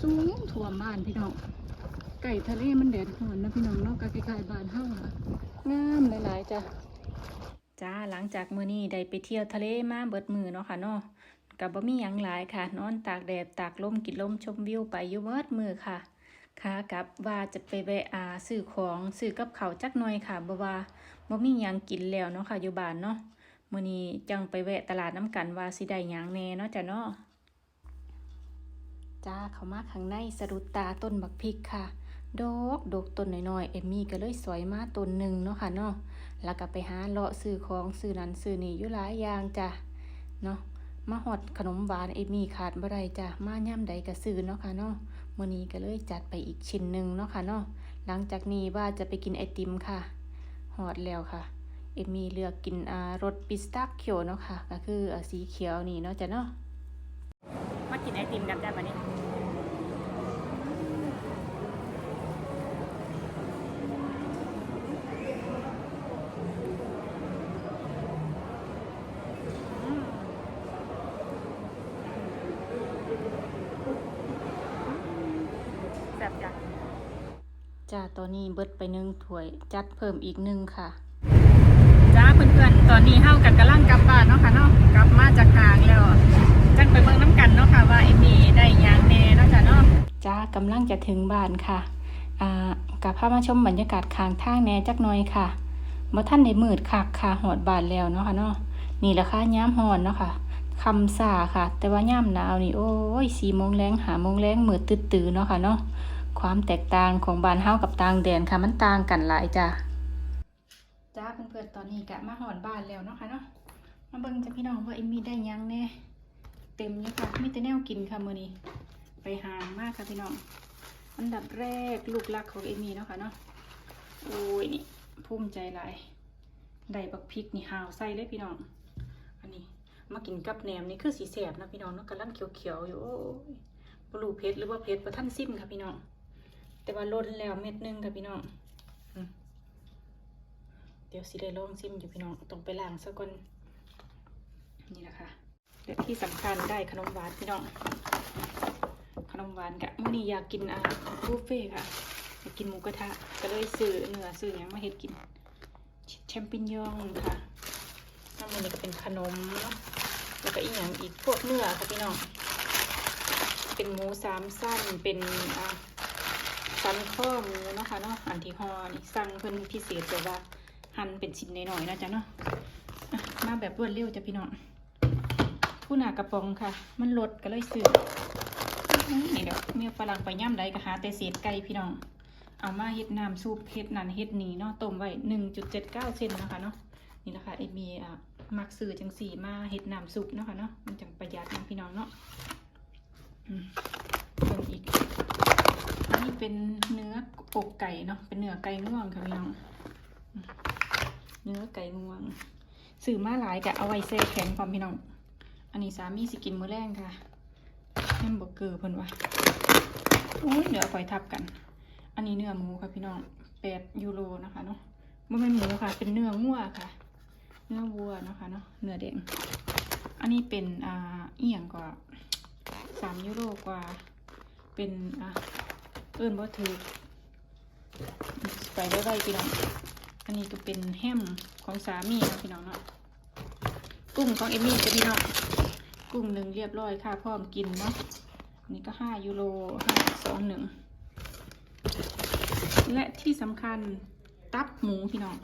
สูงท่วมบ้านพี่น้องไก่ทะเลมันแดดหอนนะพี่น้องเนาะก็คล้ายบ้านเฮาอะงามหลายๆจ้ะจ้าหลังจากมื้อนี้ได้ไปเที่ยวทะเลมาเบิดมือเนาะค่ะเนาะกับบ่มีหยังหลายค่ะ นอนตากแดดตากลมกินลมชมวิวไปอยู่เบิดมือค่ะค่ะกับว่าจะไปแวะอาซื้อของซื้อกับเขาจักหน่อยค่ะบ่ว่าบ่มีหยังกินแล้วเนาะค่ะอยู่บ้านเนาะมื้อนี้จังไปแวะตลาดน้ำกันว่าสิได้หยังแน่เนาะจ้ะเนาะ จ้าเข้ามาข้างในสะดุดตาต้นบักพริกค่ะ ดอกดกต้นน้อยๆเอมมี่ก็เลยสอยมาต้นหนึ่งเนาะค่ะเนาะแล้วก็ไปหาเลาะซื้อของซื้อนั้นซื้อนี่อยู่หลายอย่างจ้ะเนาะมาฮอดขนมหวานเอมี่ขาดบ่ได้จ้ะมาย่ำใดก็ซื้อเนาะค่ะเนาะมื้อนี้ก็เลยจัดไปอีกชิ้นหนึ่งเนาะค่ะเนาะหลังจากนี้ว่าจะไปกินไอติมค่ะฮอดแล้วค่ะเอมี่เลือกกินอ่ารสปิสตาเขียวเนาะค่ะ ก็คืออ่าสีเขียวนี่เนาะจ้ะเนาะมากินไอติมกันจ้ะบัดนี้ แซ่บจ้ะจ้าตอนนี้เบิดไปหนึ่งถ้วย จัดเพิ่มอีกหนึ่งค่ะ จ้าเพื่อนๆ ตอนนี้เฮากันกำลังกลับบ้านเนาะค่ะเนาะกลับมาจากกลางแล้วจังไปเบิ่งน้ำกันเนาะค่ะว่าเอ็มมี่ได้หยังแน่เนาะจ้ะเนาะจ้ากำลังจะถึงบ้านค่ะอ่ากับพามาชมบรรยากาศข้างทางแหน่จักหน่อยค่ะบ่ท่านได้มืดคักค่ะหอดบ้านแล้วเนาะค่ะเนาะนี่แหละค่ะย้ำหอนเนาะค่ะ คำสาค่ะ แต่ว่าย่ำหนาวนี่โอ้ยสี่โมงแรงหาโมงแรงมืดตื้อๆเนาะค่ะเนาะความแตกต่างของบ้านเฮากับต่างแดนค่ะมันต่างกันหลายจ้าจ้าเพื่อนๆตอนนี้กะมาหอนบ้านแล้วเนาะค่ะเนาะมาเบิ่งจะพี่น้องว่าเอ็มมี่ได้ยังแน่เต็มเลยค่ะมีแต่แนวกินค่ะมื้อนี้ไปหางมากค่ะพี่น้องอันดับแรกลูกรักของเอ็มี่เนาะค่ะเนาะโอ้ยนี่ภูมิใจหลายได้บักพริกนี่หาวใส่เลยพี่น้องอันนี้ มากินกับแหนมนี่คือสีแสบนะพี่น้องเนาะกำลังเขียวๆอยู่โอ้ยบลูเพชรหรือว่าเพชรประท่านซิมค่ะพี่น้อง แต่ว่าล้นแล้วเม็ดนึงค่ะพี่น้องเดี๋ยวสิได้ลองซิมอยู่พี่น้องต้องไปล้างซะก่อนนี่แหละค่ะและที่สำคัญได้ขนมหวานพี่น้อง ขนมหวานกะมื่อนี้อยากกินอะบุฟเฟ่ค่ะอยากกินหมูกระทะก็เลยซื้อเนื้อซื้อหยังมาเฮ็ดกินแชมปิญญองค่ะน้ำมันนี่ก็เป็นขนมเนาะ แล้วก็อีกอย่างอีกพวกเนื้อค่ะพี่น้อง เป็นหมูสามสั้น เป็นสันข้อหมูนะคะเนาะ อันที่หอนี่สั่งเพิ่นพิเศษแต่ว่าหั่นเป็นชิ้นน้อยๆนะจ๊ะเนาะมาแบบรวดเร็วจ้ะพี่น้องผู้หนากระป๋องค่ะ มันลดก็เลยซื้อนี่เดี๋ยวเมียฝรั่งไปย่ำใดก็หาแต่เศษไก่พี่น้อง เอามาเฮ็ดน้ำซุปเฮ็ดนันเฮ็ดนีเนาะต้มไว้หนึ่งจุดเจ็ดเก้าเซนนะคะเนาะนี่แหละค่ะเอมีอะ มักซื้อจังสีมาเฮ็ดน้ำซุปเนาะค่ะเนาะมันจังประหยัดนะพี่น้องเนาะอืมเพิ่มอีกอันนี้เป็นเนื้ออกไก่เนาะเป็นเนื้อไก่ง่วงค่ะพี่น้อง เนื้อไก่ง่วงซื้อมาหลายกะเอาไว้แช่แข็งพร้อมพี่น้อง อันนี้สามีสิกินมื้อแรงค่ะแฮมเบอร์เกอร์เพิ่นว่าโอ้ยเดี๋ยวเอาไปทับกัน อันนี้เนื้อหมูค่ะพี่น้องแปดยูโรนะคะเนาะไม่เป็นหมูค่ะ เป็นเนื้องัวค่ะ เนื้อวัวนะคะเนาะเนื้อแดง อันนี้เป็นอ่าเอียงกว่าสามยูโรกว่า เป็นอ่าเอิ้นบ่ถือไปไว้ไว้พี่น้อง อันนี้ก็เป็นแฮมของสามีนะพี่น้องเนาะกุ้งของเอมี่จะพี่น้องกุ้งหนึ่งเรียบร้อยค่ะพร้อมกินเนาะอันนี้ก็ห้ายูโรห้าสองหนึ่งและที่สำคัญตับหมูพี่น้อง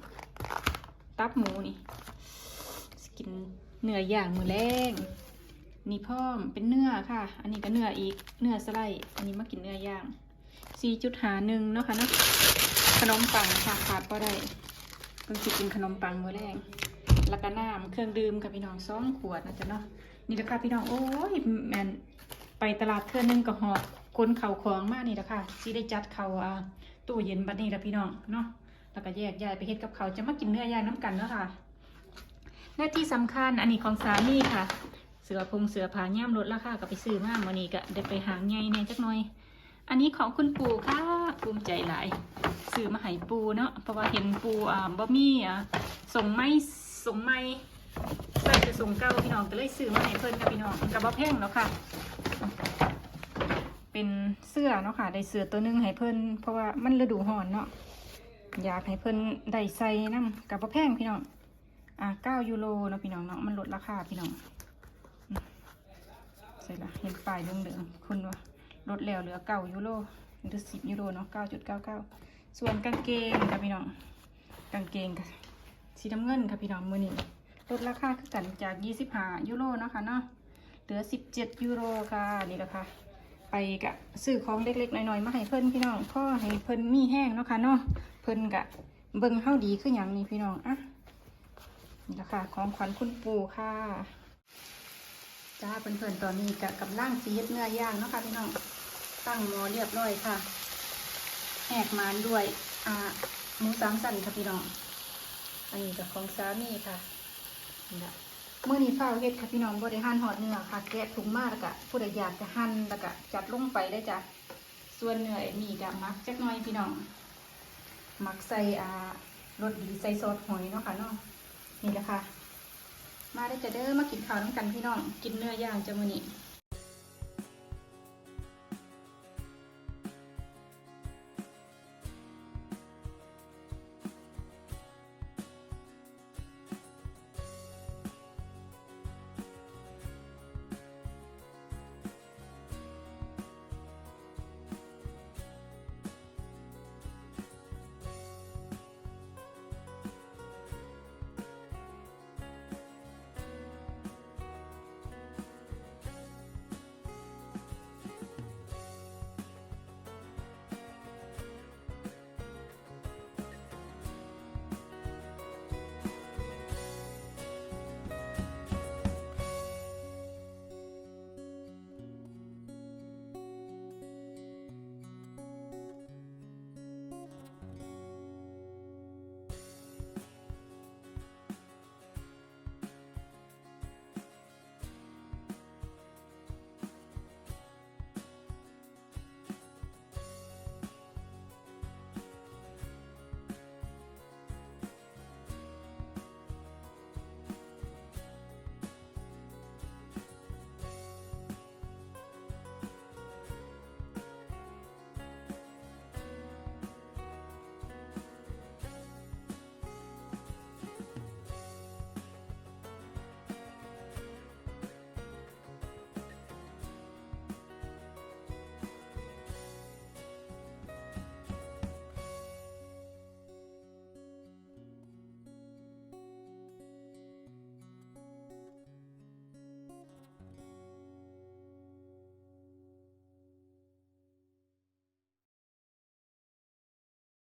ตับหมูนี่ กินเนื้อย่างมือแรงนี่พ่อมเป็นเนื้อค่ะ อันนี้ก็เนื้ออีกเนื้อสไลด์อันนี้มากินเนื้อย่างสี่จุดหาหนึ่งเนาะค่ะเนาะขนมปังค่ะขาดก็ได้เพิ่งสิกินขนมปังมือแรงแล้วก็น้ำเครื่องดื่มกับพี่น้องสองขวดนะจ๊ะเนาะนี่แหละค่ะพี่น้องโอ้ยแมนไปตลาดเทื่อนึงก็หอบคนเข่าของมากนี่แหละค่ะที่ได้จัดเขาอ่าตู้เย็นบัดนี้ละพี่น้องเนาะแล้วก็แยกย้ายไปเฮ็ดกับเขาจะมากินเนื้อย่างน้ำกันเนาะค่ะ และที่สำคัญอันนี้ของสามีค่ะ เสือพงเสือผาย่ามลดราคาก็ไปซื้อมาวันนี้ก็ได้ไปหางใหญ่แน่จักหน่อย อันนี้ของคุณปู่ค่ะภูมิใจหลายซื้อมาให้ปูเนาะเพราะว่าเห็นปูอ่าบ่มีอะส่งไม่ส่งไม่ใส่จะส่งเก้าพี่น้องก็เลยซื้อมาให้เพิ่นกับพี่น้องกับบ่แพงแล้วค่ะ เป็นเสื้อเนาะค่ะได้เสื้อตัวหนึงให้เพิ่นเพราะว่ามันฤดูร้อนเนาะอยากให้เพิ่นได้ใส่น้ำกับบ่แพงพี่น้อง อ่าเก้ายูโรเนาะพี่น้องเนาะมันลดราคาพี่น้องอืมใส่ละเห็นป้ายเหลืองๆคุณว่าลดแล้วเหลือเก้ายูโรหรือสิบยูโรเนาะเก้าจุดเก้าเก้าส่วนกางเกงค่ะพี่น้องกางเกงค่ะสีน้ำเงินค่ะพี่น้องมือนี้ลดราคาคือกันจากยี่สิบห้ายูโรเนาะค่ะเนาะเหลือสิบเจ็ดยูโรค่ะนี่แหละค่ะไปกะซื้อของเล็กๆหน่อยๆมาให้เพิ่นพี่น้องพ่อให้เพิ่นมีแห้งเนาะค่ะเนาะเพิ่นกะเบิ่งเฮาดีขึ้นอย่างนี้พี่น้องอะ นี่แหละค่ะของขวัญคุณปู่ค่ะ จ้าเพิ่อนๆตอนนี้กะกับล่างสีเฮ็ดเนื้อย่างเนาะค่ะพี่น้อง ตั้งหม้อเรียบร้อยค่ะแหกมานด้วยอ่าหมูสามสันค่ะพี่น้อง อันนี้กับของสามีค่ะนี่ละเมื่อนี้ฟ้าวเฮ็ดค่ะพี่น้องบ่ได้หั่นหอดเนื้อค่ะ แกะถุงมาแล้วก็ผู้ใดอยากจะหั่นแล้วก็จัดลงไปได้จ้ะส่วนเนื้อนี่ก็มักจักหน่อยพี่น้อง มักใส่อ่ารสดีใส่ซอสหอยเนาะค่ะเนาะ นี่แหละค่ะ มาได้จะเด้อมากินข้าวน้ำกันพี่น้อง กินเนื้อย่างจะมือนี้